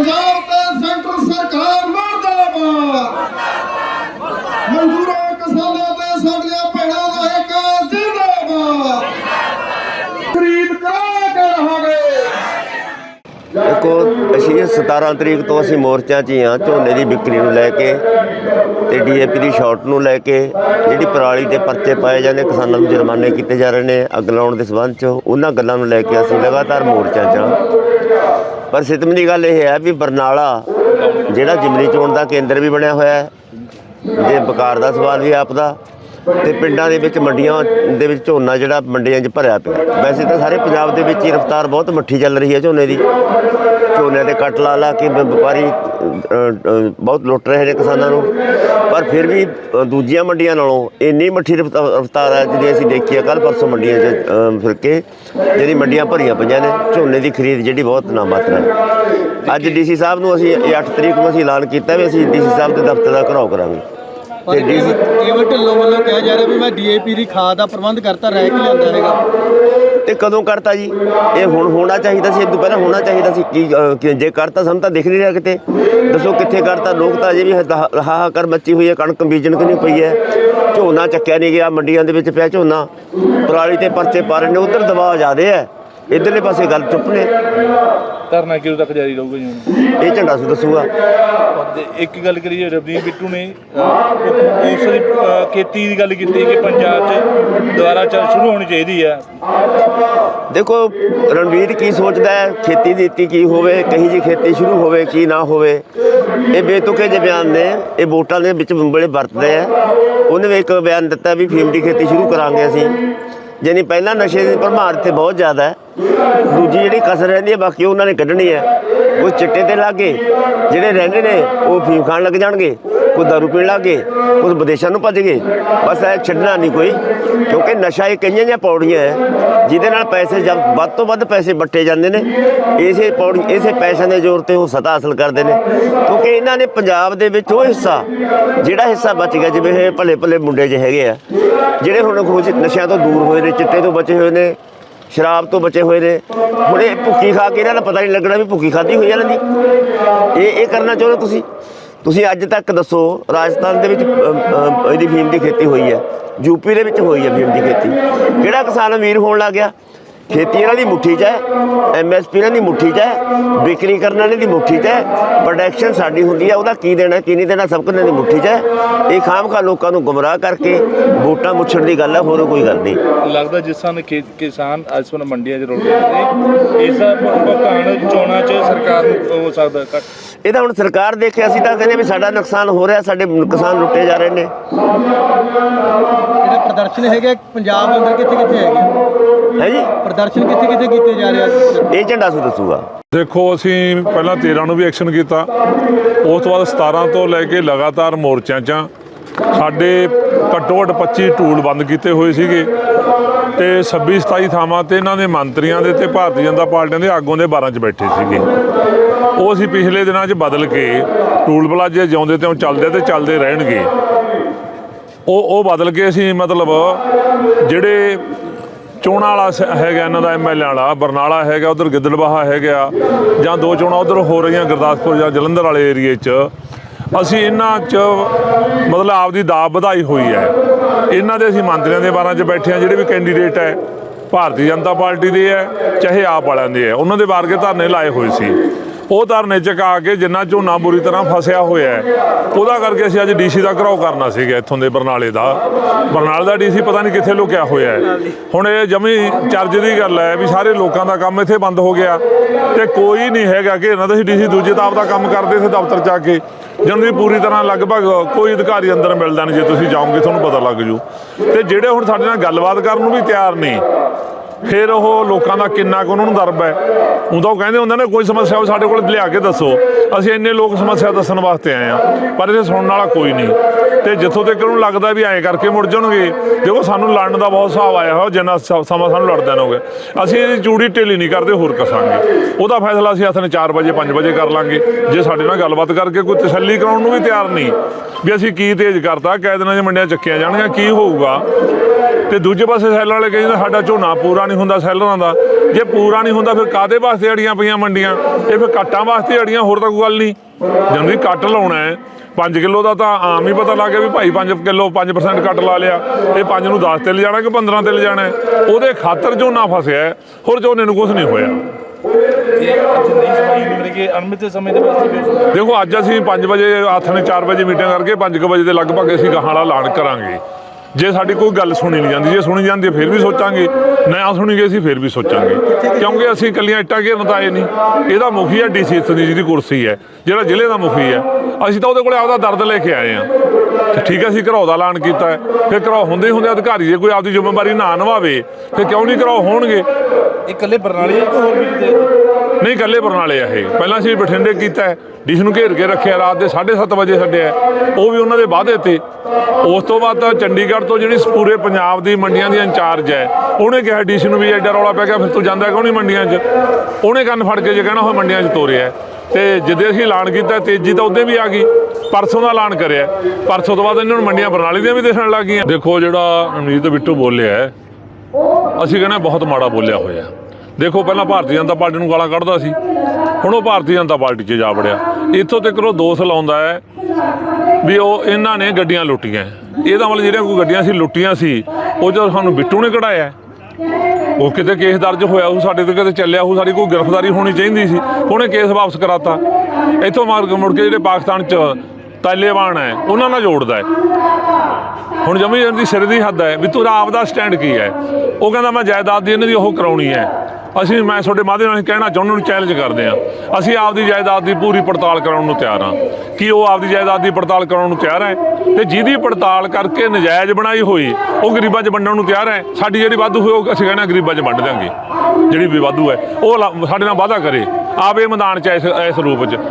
ਪੰਜਾਬ ਤੇ ਸੈਂਟਰ ਸਰਕਾਰ ਮਰਦਾਬਾਦ। ਮਜ਼ਦੂਰਾਂ, ਕਿਸਾਨਾਂ ਤੇ ਸਾਡੀਆਂ ਭੈਣਾਂ ਦਾ ਇੱਕ ਜਿੰਦਾਬਾਦ। ਖਰੀਦ ਕਰਾ ਕੇ ਰਹਾਂਗੇ। ਦੇਖੋ ਅਸੀਂ 17 ਤਰੀਕ ਤੋਂ ਅਸੀਂ ਮੋਰਚਾ 'ਚ ਹੀ ਹਾਂ, ਝੋਨੇ ਦੀ ਵਿਕਰੀ ਨੂੰ ਲੈ ਕੇ ਤੇ ਡੀਏਪੀ ਦੀ ਸ਼ਾਰਟ ਨੂੰ ਲੈ ਕੇ ਜਿਹੜੀ ਪਰਾਲੀ ਤੇ ਪਰਚੇ ਪਾਏ ਜਾਂਦੇ, ਕਿਸਾਨਾਂ ਨੂੰ ਜੁਰਮਾਨੇ ਕੀਤੇ ਜਾ ਰਹੇ ਨੇ ਅੱਗ ਲਾਉਣ ਦੇ ਸਬੰਧ 'ਚ, ਉਹਨਾਂ ਗੱਲਾਂ ਨੂੰ ਲੈ ਕੇ ਅਸੀਂ ਲਗਾਤਾਰ ਮੋਰਚਾ 'ਚ ਹਾਂ। ਪਰ ਸਿਤਮ ਦੀ ਗੱਲ ਇਹ ਹੈ ਵੀ ਬਰਨਾਲਾ, ਜਿਹੜਾ ਜਿਮਨੀ ਚੋਣ ਦਾ ਕੇਂਦਰ ਵੀ ਬਣਿਆ ਹੋਇਆ ਹੈ, ਜੇ ਵਕਾਰ ਦਾ ਸਵਾਲ ਵੀ ਆਪਦਾ ਤੇ ਪਿੰਡਾਂ ਦੇ ਵਿੱਚ ਮੰਡੀਆਂ ਦੇ ਵਿੱਚ ਝੋਨਾ ਜਿਹੜਾ ਮੰਡੀਆਂ 'ਚ ਭਰਿਆ ਪਿਆ। ਵੈਸੇ ਤਾਂ ਸਾਰੇ ਪੰਜਾਬ ਦੇ ਵਿੱਚ ਹੀ ਰਫ਼ਤਾਰ ਬਹੁਤ ਮੱਠੀ ਚੱਲ ਰਹੀ ਹੈ ਝੋਨੇ ਦੀ। ਝੋਨੇ ਦੇ ਕੱਟ ਲਾ ਲਾ ਕੇ ਵ- ਵਪਾਰੀ ਬਹੁਤ ਲੁੱਟ ਰਹੇ ਨੇ ਕਿਸਾਨਾਂ ਨੂੰ। ਪਰ ਫਿਰ ਵੀ ਦੂਜੀਆਂ ਮੰਡੀਆਂ ਨਾਲੋਂ ਇੰਨੀ ਮੱਠੀ ਰਫ਼ਤਾ- ਰਫ਼ਤਾਰ ਹੈ ਜਿਹੜੀ ਅਸੀਂ ਦੇਖੀ ਹੈ ਕੱਲ ਪਰਸੋਂ ਮੰਡੀਆਂ 'ਚ ਅ, ਫਿਰ ਕੇ ਜਿਹੜੀ ਮੰਡੀਆਂ ਭਰੀਆਂ ਪਈਆਂ ਨੇ ਝੋਨੇ ਦੀ ਖਰੀਦ ਜਿਹੜੀ ਬਹੁਤ ਨਾਮਾਤਰ ਹੈ। ਅੱਜ ਡੀਸੀ ਸਾਹਿਬ ਨੂੰ ਅਸੀਂ ਇਹ 8 ਤਰੀਕ ਨੂੰ ਅਸੀਂ ਐਲਾਨ ਕੀਤਾ ਵੀ ਅਸੀਂ ਡੀਸੀ ਸਾਹਿਬ ਦੇ ਦਫ਼ਤਰ ਦਾ ਘਰਾਓ ਕਰਾਂਗੇ। ਪਰ ਕੇਵਲ ਢਿੱਲੋਂ ਵੱਲੋਂ ਕਿਹਾ ਜਾ ਰਿਹਾ ਵੀ ਮੈਂ ਡੀਏਪੀ ਦੀ ਖਾਦ ਦਾ ਪ੍ਰਬੰਧ ਕਰਤਾ ਰਹਿ ਕੇ ਲਿਆਂਦਾ ਹੈਗਾ। ਤੇ ਕਦੋਂ ਕਰਤਾ ਜੀ? ਇਹ ਹੁਣ ਹੋਣਾ ਚਾਹੀਦਾ ਸੀ ਇਹ ਤੋਂ ਪਹਿਲਾਂ ਹੋਣਾ ਚਾਹੀਦਾ ਸੀ। ਕੀ ਜੇ ਕਰਤਾ ਸਾਨੂੰ ਤਾਂ ਦਿਖ ਨਹੀਂ ਰਿਹਾ ਕਿਤੇ। ਦੱਸੋ ਕਿੱਥੇ ਕਰਤਾ? ਲੋਕ ਤਾਂ ਅਜੇ ਵੀ ਹਾਹਾਕਾਰ ਮੱਚੀ ਹੋਈ ਹੈ ਕਣਕ ਬੀਜਣ ਕਿ ਨਹੀਂ ਪਈ ਹੈ? ਝੋਨਾ ਚੱਕਿਆ ਨਹੀਂ ਗਿਆ ਮੰਡੀਆਂ ਦੇ ਵਿੱਚ ਪਿਆ ਝੋਨਾ। ਪਰਾਲੀ ਤੇ ਪਰਚੇ ਪਾ ਰਹੇ ਨੇ ਉਧਰ ਦਬਾਅ ਜ਼ਿਆਦੇ ਹੈ। ਇਧਰਲੇ ਪਾਸੇ ਗੱਲ ਚੁੱਪ ਨੇ। ਧਰਨਾ ਕਿਉਂ ਤੱਕ ਜਾਰੀ ਰਹੂਗਾ ਜੀ ਹੁਣ? ਇਹ ਝੰਡਾ ਸੂ ਦੱਸੂਗਾ। ਤੇ ਇੱਕ ਗੱਲ ਕਰੀਏ ਰਵਨੀਤ ਬਿੱਟੂ ਨੇ ਅਹ, ਉਸ ਦੀ ਅਹ, ਖੇਤੀ ਦੀ ਗੱਲ ਕੀਤੀ ਕਿ ਪੰਜਾਬ 'ਚ ਦੁਬਾਰਾ ਚੱਲ ਸ਼ੁਰੂ ਹੋਣੀ ਚਾਹੀਦੀ ਹੈ ਦੇਖੋ ਰਣਵੀਰ ਕੀ ਸੋਚਦਾ ਹੈ ਖੇਤੀ ਨੀਤੀ ਕੀ ਹੋਵੇ ਕਹੀ ਜੀ ਖੇਤੀ ਸ਼ੁਰੂ ਹੋਵੇ ਕੀ ਨਾ ਹੋਵੇ। ਇਹ ਬੇਤੁਕੇ ਜਿਹੇ ਬਿਆਨ ਨੇ ਇਹ ਵੋਟਾਂ ਦੇ ਵਿੱਚ ਬੜੇ ਵਰਤਦੇ ਆ। ਉਹਨੇ ਵੀ ਇੱਕ ਬਿਆਨ ਦਿੱਤਾ ਵੀ ਫੀਮ ਦੀ ਖੇਤੀ ਸ਼ੁਰੂ ਕਰਾਂਗੇ ਅਸੀਂ। ਜਾਨੀ ਪਹਿਲਾਂ ਨਸ਼ੇ ਦੀ ਭਰਮਾਰ ਇੱਥੇ ਬਹੁਤ ਜ਼ਿਆਦਾ ਹੈ। ਦੂਜੀ ਜਿਹੜੀ ਕਸਰ ਰਹਿੰਦੀ ਹੈ, ਬਾਕੀ ਉਹਨਾਂ ਨੇ ਕੱਢਣੀ ਹੈ। ਉਹ ਚਿੱਟੇ ਤੇ ਲੱਗੇ, ਜਿਹੜੇ ਰਹਿੰਦੇ ਨੇ, ਉਹ ਫੀਮ ਖਾਣ ਲੱਗ ਜਾਣਗੇ, ਕੋਈ ਦਾਰੂ ਪੀਣ ਲੱਗ ਗਏ ਕੁਝ ਵਿਦੇਸ਼ਾਂ ਨੂੰ ਭੱਜ ਗਏ ਬਸ ਇਹ ਛੱਡਣਾ ਨਹੀਂ ਕੋਈ, ਕਿਉਂਕਿ ਨਸ਼ਾ ਇਹ ਕਈਆਂ ਜਿਹੀਆਂ ਪੌੜੀਆਂ ਹੈ, ਜਿਹਦੇ ਨਾਲ ਪੈਸੇ ਜਦ ਵੱਧ ਤੋਂ ਵੱਧ ਪੈਸੇ ਵੱਟੇ ਜਾਂਦੇ ਨੇ। ਇਸੇ ਪੌੜੀ, ਇਸੇ ਪੈਸਿਆਂ ਦੇ ਜ਼ੋਰ ਤੇ ਉਹ ਸਤਾ ਹਾਸਲ ਕਰਦੇ ਨੇ। ਕਿਉਂਕਿ ਇਹਨਾਂ ਨੇ ਪੰਜਾਬ ਦੇ ਵਿੱਚ ਉਹ ਹਿੱਸਾ, ਜਿਹੜਾ ਹਿੱਸਾ ਬਚ ਗਿਆ, ਜਿਵੇਂ ਇਹ ਭਲੇ ਭਲੇ ਮੁੰਡੇ ਜਿਹੇ ਹੈਗੇ ਆ, ਜਿਹੜੇ ਹੁਣ ਖੋਜ ਨਸ਼ਿਆਂ ਤੋਂ ਦੂਰ ਹੋਏ ਨੇ, ਚਿੱਟੇ ਤੋਂ ਬਚੇ ਹੋਏ ਨੇ ਸ਼ਰਾਬ ਤੋਂ ਬਚੇ ਹੋਏ ਨੇ। ਹੁਣ ਇਹ ਭੁੱਖੀ ਖਾ ਕੇ ਇਹਨਾਂ ਨੂੰ ਪਤਾ ਨਹੀਂ ਲੱਗਣਾ ਵੀ ਭੁੱਖੀ ਖਾਦੀ ਹੋਈ ਇਹਨਾਂ ਦੀ। ਇਹ ਇਹ ਕਰਨਾ ਚਾਹੁੰਦੇ ਹੋ ਤੁਸੀਂ? ਤੁਸੀਂ ਅੱਜ ਤੱਕ ਦੱਸੋ, ਰਾਜਸਥਾਨ ਦੇ ਵਿੱਚ ਇਹਦੀ ਫੀਮ ਦੀ ਖੇਤੀ ਹੋਈ ਹੈ। ਯੂਪੀ ਦੇ ਵਿੱਚ ਹੋਈ ਹੈ ਫੀਮ ਦੀ ਖੇਤੀ। ਕਿਹੜਾ ਕਿਸਾਨ ਅਮੀਰ ਹੋਣ ਲੱਗ ਗਿਆ? ਖੇਤੀ ਇਹਨਾਂ ਦੀ ਮੁੱਠੀ 'ਚ ਹੈ ਐਮਐਸਪੀ ਇਹਨਾਂ ਦੀ ਮੁੱਠੀ 'ਚ ਹੈ ਵਿਕਰੀ ਕਰਨ ਵਾਲੇ ਦੀ ਮੁੱਠੀ 'ਚ ਹੈ ਪ੍ਰੋਡਕਸ਼ਨ ਸਾਡੀ ਹੁੰਦੀ ਹੈ ਉਹਦਾ ਕੀ ਦੇਣਾ ਕੀ ਨਹੀਂ ਦੇਣਾ ਸਭ ਕੁਝ ਇਹਨਾਂ ਦੀ ਮੁੱਠੀ 'ਚ ਹੈ। ਇਹ ਖਾਮਖਾ ਲੋਕਾਂ ਨੂੰ ਗੁੰਮਰਾਹ ਕਰਕੇ ਵੋਟਾਂ ਮੁੱਛਣ ਦੀ ਗੱਲ ਹੈ ਹੋਰ ਕੋਈ ਗੱਲ ਨਹੀਂ। ਲੱਗਦਾ ਜਿਸ ਤਰ੍ਹਾਂ ਖੇ- ਕਿਸਾਨ ਅੱਜ ਵਨ ਮੰਡੀਆਂ 'ਚ ਰੁਲ ਰਹੇ ਨੇ ਇਸ ਦਾ ਭੁਗਤਾਨ ਚੋਣਾਂ 'ਚ ਸਰਕਾਰ ਨੂੰ ਹੋ ਸਕਦਾ ਇਹ ਤਾਂ ਹੁਣ ਸਰਕਾਰ ਦੇਖੇ ਅਸੀਂ ਤਾਂ ਕਹਿੰਦੇ ਵੀ ਸਾਡਾ ਨੁਕਸਾਨ ਹੋ ਰਿਹਾ ਸਾਡੇ ਕਿਸਾਨ ਲੁੱਟੇ ਜਾ ਰਹੇ ਨੇ। ਜਿਹੜੇ ਪ੍ਰਦਰਸ਼ਨ ਹੈਗੇ ਪੰਜਾਬ ਅੰਦਰ ਕਿੱਥੇ ਕਿੱਥੇ ਹੈਗੇ ਹੈ ਜੀ? ਪ੍ਰਦਰਸ਼ਨ ਕਿੱਥੇ ਕਿੱਥੇ ਕੀਤੇ ਜਾ ਰਹੇ ਆ? ਇਹ ਝੰਡਾ ਸੂ ਦੱਸੂਗਾ। ਦੇਖੋ ਅਸੀਂ ਪਹਿਲਾਂ 13 ਨੂੰ ਵੀ ਐਕਸ਼ਨ ਕੀਤਾ। ਉਸ ਤੋਂ ਬਾਅਦ 17 ਤੋਂ ਲੈ ਕੇ ਲਗਾਤਾਰ ਮੋਰਚਿਆਂ 'ਚ। ਸਾਡੇ ਘੱਟੋ ਘੱਟ 25 ਟੂਲ ਬੰਦ ਕੀਤੇ ਹੋਏ ਸੀਗੇ। ਤੇ 26 27 ਥਾਵਾਂ ਤੇ ਇਹਨਾਂ ਦੇ ਮੰਤਰੀਆਂ ਦੇ ਤੇ ਭਾਰਤੀ ਜਨਤਾ ਪਾਰਟੀਆਂ ਦੇ ਆਗੂਆਂ ਦੇ 12 'ਚ ਬੈਠੇ ਸੀਗੇ। ਉਹ ਅਸੀਂ ਪਿਛਲੇ ਦਿਨਾਂ 'ਚ ਬਦਲ ਕੇ ਟੂਲ ਪਲਾਜੇ ਜਿਉਂਦੇ ਤੇ ਚੱਲਦੇ ਤੇ ਚੱਲਦੇ ਰਹਿਣਗੇ। ਉਹ ਉਹ ਬਦਲ ਕੇ ਅਸੀਂ ਮਤਲਬ ਜਿਹੜੇ ਚੋਣਾਂ ਵਾਲਾ ਸ- ਹੈਗਾ ਇਹਨਾਂ ਦਾ ਐਮਐਲਏ ਵਾਲਾ, ਬਰਨਾਲਾ ਹੈਗਾ, ਉਧਰ ਗਿੱਦੜਬਾਹਾ ਹੈਗਾ, ਜਾਂ ਦੋ ਚੋਣਾਂ ਉਧਰ ਹੋ ਰਹੀਆਂ, ਗੁਰਦਾਸਪੁਰ ਜਾਂ ਜਲੰਧਰ ਵਾਲੇ ਏਰੀਏ 'ਚ, ਅਸੀਂ ਇਹਨਾਂ 'ਚ ਮਤਲਬ ਆਪਦੀ ਦਾਬ ਵਧਾਈ ਹੋਈ ਹੈ। ਇਹਨਾਂ ਦੇ ਅਸੀਂ ਮੰਤਰੀਆਂ ਦੇ ਬਾਰਾਂ 'ਚ ਬੈਠੇ ਆ ਜਿਹੜੇ ਵੀ ਕੈਂਡੀਡੇਟ ਹੈ, ਭਾਰਤੀ ਜਨਤਾ ਪਾਰਟੀ ਦੇ ਹੈ, ਚਾਹੇ ਆਪ ਵਾਲਿਆਂ ਦੇ ਹੈ, ਉਹਨਾਂ ਦੇ ਵਾਰਗੇ ਧਰਨੇ ਲਾਏ ਹੋਏ ਸੀ। ਉਹ ਧਰਨੇ ਚਕਾ ਕੇ ਜਿੰਨਾ ਝੋਨਾ ਬੁਰੀ ਤਰ੍ਹਾਂ ਫਸਿਆ ਹੋਇਆ ਹੈ, ਉਹਦਾ ਕਰਕੇ ਅਸੀਂ ਅੱਜ ਡੀਸੀ ਦਾ ਘਰਾਓ ਕਰਨਾ ਸੀਗਾ ਇੱਥੋਂ ਦੇ ਬਰਨਾਲੇ ਦਾ। ਬਰਨਾਲੇ ਦਾ ਡੀਸੀ ਪਤਾ ਨਹੀਂ ਕਿੱਥੇ ਲੁਕਿਆ ਹੋਇਆ ਹੈ। ਹੁਣ ਇਹ ਜਮੀ ਚਰਜ ਦੀ ਗੱਲ ਹੈ ਵੀ ਸਾਰੇ ਲੋਕਾਂ ਦਾ ਕੰਮ ਇੱਥੇ ਬੰਦ ਹੋ ਗਿਆ ਤੇ ਕੋਈ ਨਹੀਂ ਹੈਗਾ ਕਿ ਇਹਨਾਂ ਦਾ ਡੀਸੀ ਦੂਜੇ ਤਾਂ ਦਾ ਕੰਮ ਕਰਦੇ ਇੱਥੇ ਦਫ਼ਤਰ ਚ ਆ ਕੇ। ਜਿਹਨਾਂ ਦੀ ਪੂਰੀ ਤਰ੍ਹਾਂ ਲਗਭਗ ਕੋਈ ਅਧਿਕਾਰੀ ਅੰਦਰ ਮਿਲਦਾ ਨਹੀਂ ਜੇ ਤੁਸੀਂ ਜਾਓਗੇ, ਤੁਹਾਨੂੰ ਪਤਾ ਲੱਗ ਜੂ। ਤੇ ਜਿਹੜੇ ਹੁਣ ਸਾਡੇ ਨਾਲ ਗੱਲਬਾਤ ਕਰਨ ਨੂੰ ਵੀ ਤਿਆਰ ਨਹੀਂ ਫਿਰ ਉਹ ਲੋਕਾਂ ਦਾ ਕਿੰਨਾ ਕੁ ਉਹਨਾਂ ਨੂੰ ਦਰਬ ਹੈ। ਉਹ ਤਾਂ ਉਹ ਕਹਿੰਦੇ ਹੁੰਦੇ ਨੇ, ਕੋਈ ਸਮੱਸਿਆ ਹੋ ਸਾਡੇ ਕੋਲ ਲਿਆ ਕੇ ਦੱਸੋ। ਅਸੀਂ ਇੰਨੇ ਲੋਕ ਸਮੱਸਿਆ ਦੱਸਣ ਵਾਸਤੇ ਆਏ ਆ ਪਰ ਇਹਦੇ ਸੁਣਨ ਵਾਲਾ ਕੋਈ ਨਹੀਂ। ਤੇ ਜਿੱਥੋਂ ਤੱਕ ਉਹਨੂੰ ਲੱਗਦਾ ਵੀ ਐਂ ਕਰਕੇ ਮੁੜ ਜਾਣਗੇ, ਦੇਖੋ ਸਾਨੂੰ ਲੜਨ ਦਾ ਬਹੁਤ ਹਿਸਾਬ ਆਇਆ ਹੋਇਆ, ਜਿੰਨਾ ਸ- ਸਮਾਂ ਸਾਨੂੰ ਲੜਦਿਆਂ ਨੂੰ ਹੋ ਅਸੀਂ ਇਹਦੀ ਚੂੜੀ ਢਿੱਲੀ ਨਹੀਂ ਕਰਦੇ, ਹੋਰ ਕਸਾਂਗੇ। ਉਹਦਾ ਫੈਸਲਾ ਅਸੀਂ ਹੱਥ ਨੇ 4 ਵਜੇ 5 ਵਜੇ ਕਰ ਲਾਂਗੇ। ਜੇ ਸਾਡੇ ਨਾਲ ਗੱਲਬਾਤ ਕਰਕੇ ਕੋਈ ਤਸੱਲੀ ਕਰਾਉਣ ਨੂੰ ਵੀ ਤਿਆਰ ਨਹੀਂ, ਵੀ ਅਸੀਂ ਕੀ ਤੇਜ਼ ਕਰਤਾ ਕੈ ਦਿਨਾਂ 'ਚ ਮੰਡੀਆਂ ਚੱਕੀਆਂ ਜਾਣਗੀਆਂ, ਕੀ ਹੋਊਗਾ? ਤੇ ਦੂਜੇ ਪਾਸੇ ਸੈਲਰ ਵਾਲੇ ਕਹਿੰਦੇ ਸਾਡਾ ਝੋਨਾ ਪੂਰਾ ਨਹੀਂ ਹੁੰਦਾ ਸੈਲਰਾਂ ਦਾ। ਜੇ ਪੂਰਾ ਨਹੀਂ ਹੁੰਦਾ, ਫਿਰ ਕਾਦੇ ਵਾਸਤੇ ਅੜੀਆਂ ਪਈਆਂ ਮੰਡੀਆਂ? ਇਹ ਫਿਰ ਕੱਟਾਂ ਵਾਸਤੇ ਅੜੀਆਂ, ਹੋਰ ਤਾਂ ਕੋਈ ਗੱਲ ਨਹੀਂ। ਜਨਰਲੀ ਕੱਟ ਲਾਉਣਾ ਹੈ 5 ਕਿਲੋ ਦਾ ਤਾਂ ਆਮ ਹੀ ਪਤਾ ਲੱਗ ਗਿਆ ਵੀ ਭਾਈ 5 ਕਿਲੋ 5% ਕੱਟ ਲਾ ਲਿਆ। ਇਹ 5 ਨੂੰ 10 ਤੇ ਲਿਜਾਣਾ ਕਿ 15 ਤੇ ਲਿਜਾਣਾ ਹੈ। ਉਹਦੇ ਖਾਤਰ ਝੋਨਾ ਫਸਿਆ ਹੋਰ ਝੋਨੇ ਨੂੰ ਕੁਝ ਨਹੀਂ ਹੋਇਆ। ਦੇਖੋ, ਅੱਜ ਅਸੀਂ 5 ਵਜੇ ਹੱਥ ਨੇ 4 ਵਜੇ ਮੀਟਿੰਗ ਕਰਕੇ 5 ਵਜੇ ਦੇ ਲਗਭਗ ਅਸੀਂ ਗਾਹਾਂ ਵਾਲਾ ਐਲਾਨ ਕਰਾਂਗੇ। ਜੇ ਸਾਡੀ ਕੋਈ ਗੱਲ ਸੁਣੀ ਨਹੀਂ ਜਾਂਦੀ, ਜੇ ਸੁਣੀ ਜਾਂਦੀ ਹੈ ਫਿਰ ਵੀ ਸੋਚਾਂਗੇ। ਨਾ ਸੁਣੀ ਗਈ, ਅਸੀਂ ਫਿਰ ਵੀ ਸੋਚਾਂਗੇ। ਕਿਉਂਕਿ ਅਸੀਂ ਇਕੱਲੀਆਂ ਇੱਟਾਂ ਘੇਰਨ ਤਾਂ ਆਏ ਨਹੀਂ। ਇਹਦਾ ਮੁਖੀ ਹੈ ਡੀਸੀਐਸ ਦੀ, ਜਿਹਦੀ ਕੁਰਸੀ ਹੈ, ਜਿਹੜਾ ਜ਼ਿਲ੍ਹੇ ਦਾ ਮੁਖੀ ਹੈ। ਅਸੀਂ ਤਾਂ ਉਹਦੇ ਕੋਲੇ ਆਪਦਾ ਦਰਦ ਲੈ ਕੇ ਆਏ ਆ ਤੇ ਠੀਕ ਹੈ, ਅਸੀਂ ਘਰਾਓ ਦਾ ਐਲਾਨ ਕੀਤਾ ਹੈ। ਫਿਰ ਘਰਾਓ ਹੁੰਦੇ ਹੀ ਹੁੰਦੇ ਅਧਿਕਾਰੀ ਜੇ ਕੋਈ ਆਪਦੀ ਜ਼ਿੰਮੇਵਾਰੀ ਨਾ ਨਿਭਾਵੇ, ਫਿਰ ਕਿਉਂ ਨਹੀਂ ਘਰਾਓ ਹੋਣਗੇ? ਇਹ ਇਕੱਲੇ ਬਰਨਾਲੇ ਇੱਕ ਹੋਰ ਵੀ ਨਹੀਂ ਇਕੱਲੇ ਬਰਨਾਲੇ ਆ ਇਹ। ਪਹਿਲਾਂ ਅਸੀਂ ਬਠਿੰਡੇ ਕੀਤਾ ਹੈ। ਡੀਸ ਨੂੰ ਘੇਰ ਕੇ ਰੱਖਿਆ, ਰਾਤ ਦੇ 7:30 ਵਜੇ ਛੱਡਿਆ ਉਹ ਵੀ ਉਹਨਾਂ ਦੇ ਵਾਅਦੇ ਤੇ। ਉਸ ਤੋਂ ਬਾਅਦ ਤਾਂ ਚੰਡੀਗੜ੍ਹ ਤੋਂ ਜਿਹੜੀ ਪੂਰੇ ਪੰਜਾਬ ਦੀ ਮੰਡੀਆਂ ਦੀ ਇੰਚਾਰਜ ਹੈ, ਉਹਨੇ ਕਿਹਾ ਡੀਸ ਨੂੰ ਵੀ ਐਡਾ ਰੌਲਾ ਪੈ ਗਿਆ, ਫਿਰ ਤੂੰ ਜਾਂਦਾ ਕਿਉਂ ਨਹੀਂ ਮੰਡੀਆਂ 'ਚ? ਉਹਨੇ ਕੰਨ ਫੜ ਕੇ ਜੇ ਕਹਿਣਾ ਹੋਏ ਮੰਡੀਆਂ 'ਚ ਤੋਰਿਆ ਹੈ। ਤੇ ਜਿੱਦੇ ਅਸੀਂ ਐਲਾਨ ਕੀਤਾ, ਤੇਜ਼ੀ ਤਾਂ ਉਹਦੇ ਵੀ ਆ ਗਈ। ਪਰਸੋਂ ਦਾ ਐਲਾਨ ਕਰਿਆ ਪਰਸੋਂ ਤੋਂ ਬਾਅਦ ਇਹਨਾਂ ਨੂੰ ਮੰਡੀਆਂ ਬਰਨਾਲੇ ਦੀਆਂ ਵੀ ਦੇਖਣ ਲੱਗ ਗਈਆਂ। ਦੇਖੋ ਜਿਹੜਾ ਅਮਰੀਤ ਬਿੱਟੂ ਬੋਲਿਆ ਅਸੀਂ ਕਹਿੰਦੇ ਬਹੁਤ ਮਾੜਾ ਬੋਲਿਆ ਹੋਇਆ। ਦੇਖੋ ਪਹਿਲਾਂ ਭਾਰਤੀ ਜਨਤਾ ਪਾਰਟੀ ਨੂੰ ਗਾਲਾਂ ਕੱਢਦਾ ਸੀ। ਹੁਣ ਉਹ ਭਾਰਤੀ ਜਨਤਾ ਪਾਰਟੀ 'ਚ ਜਾ ਵੜਿਆ। ਇੱਥੋਂ ਤੱਕ ਉਹ ਦੋਸ਼ ਲਾਉਂਦਾ ਹੈ ਵੀ ਉਹ ਇਹਨਾਂ ਨੇ ਗੱਡੀਆਂ ਲੁੱਟੀਆਂ। ਇਹਦਾ ਮਤਲਬ ਜਿਹੜੀਆਂ ਕੋਈ ਗੱਡੀਆਂ ਸੀ, ਲੁੱਟੀਆਂ ਸੀ, ਉਹ ਜਦੋਂ ਸਾਨੂੰ ਬਿੱਟੂ ਨੇ ਕਢਾਇਆ ਉਹ ਕਿਤੇ ਕੇਸ ਦਰਜ ਹੋਇਆ ਉਹ ਸਾਡੇ ਤੇ ਕਿਤੇ ਚੱਲਿਆ ਉਹ ਸਾਡੀ ਕੋਈ ਗ੍ਰਿਫਤਾਰੀ ਹੋਣੀ ਚਾਹੀਦੀ ਸੀ, ਉਹਨੇ ਕੇਸ ਵਾਪਸ ਕਰਾਤਾ। ਇੱਥੋਂ ਮਾਰ ਕੇ ਮੁੜ ਕੇ ਜਿਹੜੇ ਪਾਕਿਸਤਾਨ 'ਚ ਤਾਲਿਬਾਨ ਹੈ, ਉਹਨਾਂ ਨਾਲ ਜੋੜਦਾ ਹੈ। ਹੁਣ ਜਮੀ ਦੀ ਸਿਰ ਦੀ ਹੱਦ ਹੈ ਵੀ ਤੂੰ ਆਪ ਦਾ ਸਟੈਂਡ ਕੀ ਹੈ? ਉਹ ਕਹਿੰਦਾ ਮੈਂ ਜਾਇਦਾਦ ਦੀ ਇਹਨਾਂ ਦੀ ਉਹ ਕਰਾਉਣੀ ਹੈ। ਅਸੀਂ ਮੈਂ ਤੁਹਾਡੇ ਮਾਧਿਅਮ ਨਾਲ ਕਹਿਣਾ ਚਾਹੁੰਦਾ ਨੂੰ ਚੈਲੰਜ ਕਰਦੇ ਹਾਂ। ਅਸੀਂ ਆਪ ਦੀ ਜਾਇਦਾਦ ਦੀ ਪੂਰੀ ਪੜਤਾਲ ਕਰਾਉਣ ਨੂੰ ਤਿਆਰ ਹਾਂ। ਕੀ ਉਹ ਆਪ ਦੀ ਜਾਇਦਾਦ ਦੀ ਪੜਤਾਲ ਕਰਾਉਣ ਨੂੰ ਤਿਆਰ ਹੈ? ਤੇ ਜਿਹਦੀ ਪੜਤਾਲ ਕਰਕੇ ਨਜਾਇਜ਼ ਬਣਾਈ ਹੋਈ, ਉਹ ਗਰੀਬਾਂ 'ਚ ਵੰਡਣ ਨੂੰ ਤਿਆਰ ਹੈ। ਸਾਡੀ ਜਿਹੜੀ ਵਾਧੂ ਹੋਈ, ਉਹ ਅਸੀਂ ਕਹਿੰਦੇ ਹਾਂ ਗਰੀਬਾਂ 'ਚ ਵੰਡ ਦਿਆਂਗੇ। ਜਿਹੜੀ ਵੀ ਵਾਧੂ ਹੈ, ਉਹ ਲਾ- ਸਾਡੇ ਨਾਲ ਵਾਅਦਾ ਕਰੇ। ਆਵੇ ਮੈਦਾਨ 'ਚ ਇਸ ਇਸ ਰੂਪ 'ਚ।